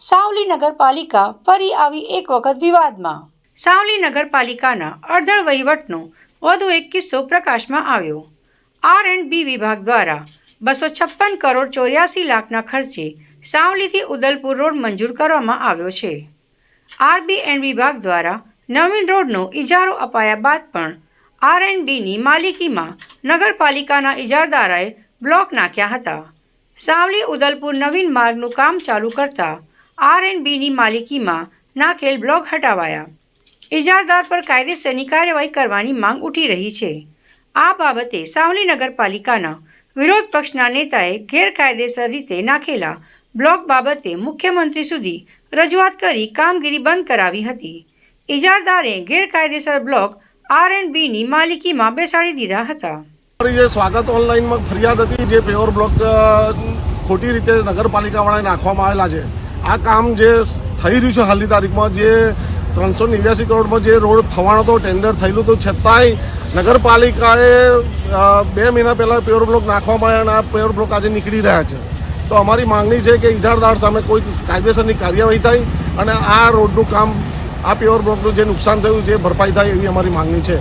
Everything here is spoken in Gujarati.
સાવલી નગરપાલિકા ફરી આવી એક વખત વિવાદમાં. સાવલી નગરપાલિકાના અડધળ વહીવટનો વધુ એક કિસ્સો પ્રકાશમાં આવ્યો. આર એન્ડ બી વિભાગ દ્વારા બસો છપ્પન કરોડ ચોર્યાસી લાખના ખર્ચે સાવલીથી ઉદલપુર રોડ મંજૂર કરવામાં આવ્યો છે. આરબી એન્ડ વિભાગ દ્વારા નવીન રોડનો ઇજારો અપાયા બાદ પણ આર એન્ડ બીની માલિકીમાં નગરપાલિકાના ઇજારદારાએ બ્લોક નાખ્યા હતા. સાવલી ઉદલપુર નવીન માર્ગનું કામ ચાલુ કરતા આર એન્ડ બીની માલિકીમાં નાખેલ બ્લોક હટાવાયા. ઇજારદાર પર કાયદેસરની કાર્યવાહી કરવાની માંગ ઉઠી રહી છે. આ બાબતે સાવલી નગરપાલિકાના વિરોધ પક્ષના નેતાએ ગેરકાયદેસર રીતે નાખેલા બ્લોક બાબતે મુખ્યમંત્રી સુધી રજૂઆત કરી કામગીરી બંધ કરાવી હતી. ઇજારદારે ગેરકાયદેસર બ્લોક આર એન્ડ બીની માલિકીમાં બેસાડી દીધા હતા. જે સ્વાગત ઓનલાઈનમાં ફરિયાદ હતી, જે પેવર બ્લોક ખોટી રીતે નગરપાલિકાવાળાએ નાખવામાં આવેલા છે આ કામ જે થઈ રહ્યું છે હાલની તારીખમાં, જે ત્રણસો નેવ્યાસી કરોડમાં જે રોડ થવાનો હતો ટેન્ડર થયેલું હતું છતાંય નગરપાલિકાએ બે મહિના પહેલાં પ્યોર બ્લોક નાખવામાં આવ્યા અને આ પ્યોર બ્લોક આજે નીકળી રહ્યા છે. તો અમારી માંગણી છે કે ઇજારદાર સામે કોઈ કાયદેસરની કાર્યવાહી થાય અને આ રોડનું કામ, આ પ્યોર બ્લોકનું જે નુકસાન થયું છે ભરપાઈ થાય એવી અમારી માંગણી છે.